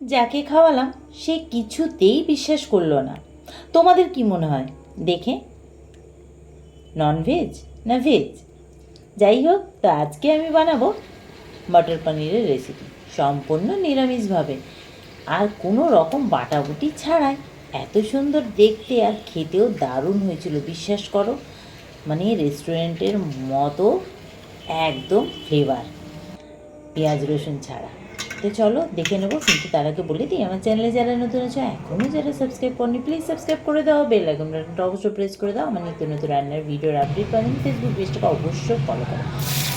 যাকে খাওয়ালাম, সে কিছুতেই বিশ্বাস করল না। তোমাদের কি মনে হয়? দেখে। ননভেজ না ভেজ যাই হোক, তো আজকে আমি বানাবো মটর পনিরের রেসিপি সম্পূর্ণ নিরামিষভাবে। আর কোনো রকম বাটাবুটি ছাড়াই। এত সুন্দর দেখতে আর খেতেও দারুণ হয়েছিল, বিশ্বাস করো। মানে রেস্টুরেন্টের মতো একদম ফ্লেভার পেঁয়াজ রসুন ছাড়া। তো চলো, দেখে নেব, কিন্তু তার আগে বলে দিই, আমার চ্যানেলে যারা নতুন আছে এখনও যারা সাবস্ক্রাইব করনি প্লিজ সাবস্ক্রাইব করে দাও বেল আইকনটা অবশ্যই প্রেস করে দাও, আমার নিত্য নতুন রান্নার ভিডিওর আপডেট পাবেন ফেসবুক পেজটাকে অবশ্যই ফলো করো।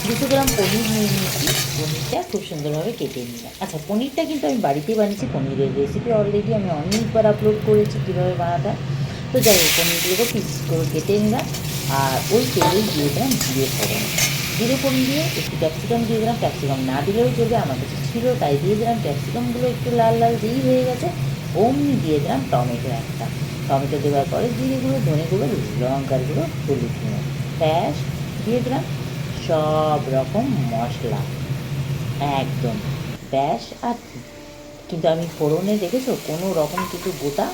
দুশো গ্রাম পনির নিয়ে নিয়েছি, পনিরটা খুব সুন্দরভাবে কেটে নিলাম। আচ্ছা পনিরটা কিন্তু আমি বাড়িতেই বানিয়েছি, পনিরের রেসিপি অলরেডি আমি অনেকবার আপলোড করেছি কীভাবে বানাতে। তো যাই হোক, পনিরগুলোকে পিস করে কেটে নিলাম, আর ওই তেলে দিয়ে দিলাম জিরে ফোড়ন। জিরে দিয়ে একটু ক্যাপসিকাম দিয়ে দিলাম। ক্যাপসিকাম না দিলেও চলবে, আমার কাছে ছিল, তাই দিয়ে দিলাম। ক্যাপসিকামগুলো একটু লাল লাল যেই হয়ে গেছে, অমনি দিয়ে দিলাম টমেটো একটা। টমেটো দেওয়ার পরে জিরে ধনেগুলো লঙ্কার গুঁড়ো, হলুদ গুঁড়ো ব্যাস দিয়ে দিলাম। সব রকম মশলা। একদম। ব্যাস, আর কিন্তু আমি ফোড়নে দেখেছ, কোনো রকম কিছু গোটা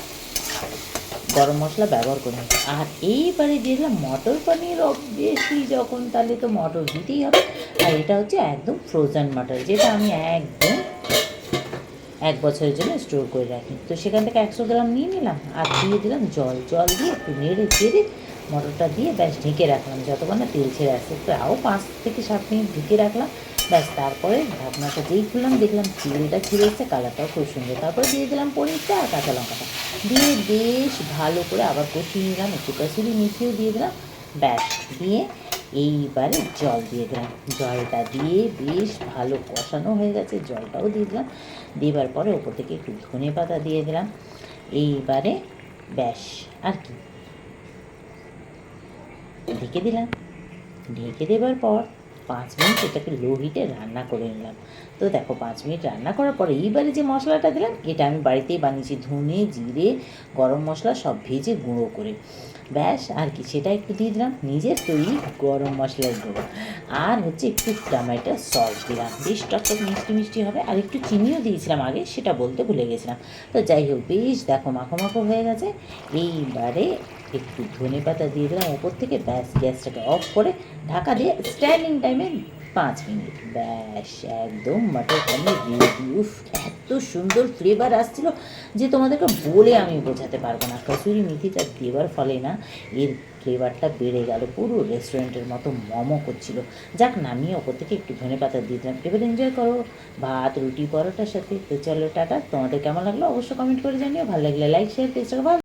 গরম মশলা ব্যবহার করে। আর এইবারে দিলাম মটর পনির অবভিয়াসলি যখন, তাহলে তো মটর দিতেই হবে। আর এটা হচ্ছে একদম ফ্রোজেন মটর, যেটা আমি একদম এক বছরের জন্য স্টোর করে রাখি। তো সেখান থেকে একশো গ্রাম নিয়ে নিলাম, আর দিয়ে দিলাম জল। জল দিয়ে একটু নেড়ে চেড়ে মটরটা দিয়ে ব্যাস ঢেকে রাখলাম, যতক্ষণ না তেল ছেড়ে আসে। তাও পাঁচ থেকে সাত মিনিট ঢেকে রাখলাম। ব্যাস, তারপরে ঢাকনাটা যেই খুললাম দেখলাম তেলটা ছিঁড়ে এসছে কালারটাও খুব সুন্দর। তারপরে দিয়ে দিলাম পনিরটা আর কাঁচা লঙ্কাটা। দিয়ে বেশ ভালো করে আবার কষিয়ে নিলাম, একটু কাসুরি মিশিয়েও দিয়ে দিলাম। ব্যাস, দিয়ে এইবারে জল দিয়ে দিলাম। জলটা দিয়ে বেশ ভালো কষানো হয়ে গেছে, জলটাও দিয়ে দিলাম। দেবার পরে ওপর থেকে একটু ধনে পাতা দিয়ে দিলাম। এইবারে ব্যাস, আর কি? ঢেকে দিলাম। ঢেকে দেবার পর পাঁচ মিনিট এটাকে লো হিটে রান্না করে নিলাম। তো দেখো, পাঁচ মিনিট রান্না করার পরে এইবারে যে মশলাটা দিলাম, এটা আমি বাড়িতেই বানিয়েছি ধনে, জিরে, গরম মশলা সব ভেজে গুঁড়ো করে। ব্যাস, আর কি, সেটা একটু দিয়ে দিলাম, নিজের তৈরি গরম মশলার গুঁড়ো। আর হচ্ছে একটু টমেটো সস দিলাম। বেশ টকটক মিষ্টি মিষ্টি হবে, আর একটু চিনিও দিয়েছিলাম আগে, সেটা বলতে ভুলে গেছিলাম। তো যাই হোক, বেশ দেখো, মাখো মাখো হয়ে গেছে। এইবারে একটু ধনে পাতা দিয়ে দিলাম, ওপর থেকে ব্যাস, গ্যাসটাকে অফ করে ঢাকা দিয়ে স্ট্যান্ডিং টাইমে পাঁচ মিনিট। ব্যাস, একদম মাটর পনির উফ, এত সুন্দর ফ্লেভার আসছিল যে তোমাদেরকে বলে আমি বোঝাতে পারব না। কসুরি মেথিটা দেওয়ার ফলে না এর ফ্লেভারটা বেড়ে গেল। পুরো রেস্টুরেন্টের মতো মমো করছিল। যাক, নামিয়ে ওপর থেকে একটু ধনে পাতা দিয়ে দিলাম। এবার এনজয় করো। ভাত, রুটি, পরোটার সাথে। তো চলো, টাটা। তোমাদের কেমন লাগল? অবশ্যই কমেন্ট করে জানিও। ভালো লাগলে লাইক শেয়ার পেজটাকে ভালো